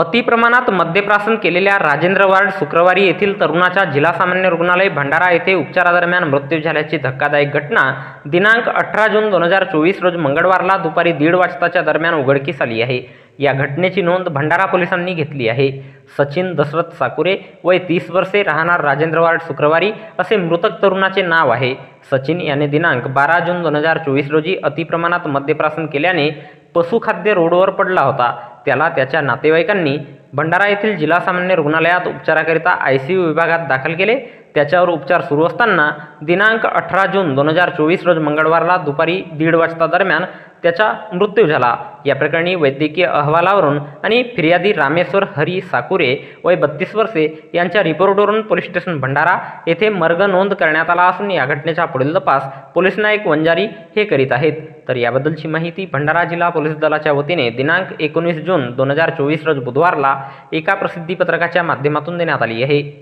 अतिप्रमाणात मद्यप्रासन केलेल्या राजेंद्र वार्ड शुक्रवारी येथील तरुणाचा जिल्हा सामान्य रुग्णालय भंडारा येथे उपचारादरम्यान मृत्यू झाल्याची धक्कादायक घटना दिनांक अठरा जून दोन हजार चोवीस रोज मंगळवारला दुपारी दीड वाजताच्या दरम्यान उघडकीस आली आहे. या घटनेची नोंद भंडारा पोलिसांनी घेतली आहे. सचिन दशरथ साकुरे वय तीस वर्षे राहणार राजेंद्र वार्ड शुक्रवारी असे मृतक तरुणाचे नाव आहे. सचिन याने दिनांक बारा जून दोन हजार चोवीस रोजी अतिप्रमाणात मद्यप्रासन केल्याने पशुखाद्य रोडवर पडला होता. त्याला त्याच्या नातेवाईकांनी भंडारा येथील जिल्हा सामान्य रुग्णालयात उपचाराकरिता आय सी यू विभागात दाखल केले. त्याच्यावर उपचार सुरू असताना दिनांक अठरा जून दोन हजार चोवीस रोज मंगळवारला दुपारी दीड वाजता दरम्यान त्याचा मृत्यू झाला. या प्रकरणी वैद्यकीय अहवालावरून आणि फिर्यादी रामेश्वर हरी साकुरे वय बत्तीस वर्षे यांच्या रिपोर्टवरून पोलीस स्टेशन भंडारा येथे मर्ग नोंद करण्यात आला असून या घटनेचा पुढील तपास पोलीस नायक वंजारी हे करीत आहेत. तर याबद्दलची माहिती भंडारा जिल्हा पोलीस दलाच्या वतीने दिनांक एकोणीस जून दोन हजार चोवीस रोज बुधवारला एका प्रसिद्धीपत्रकाच्या माध्यमातून देण्यात आली आहे.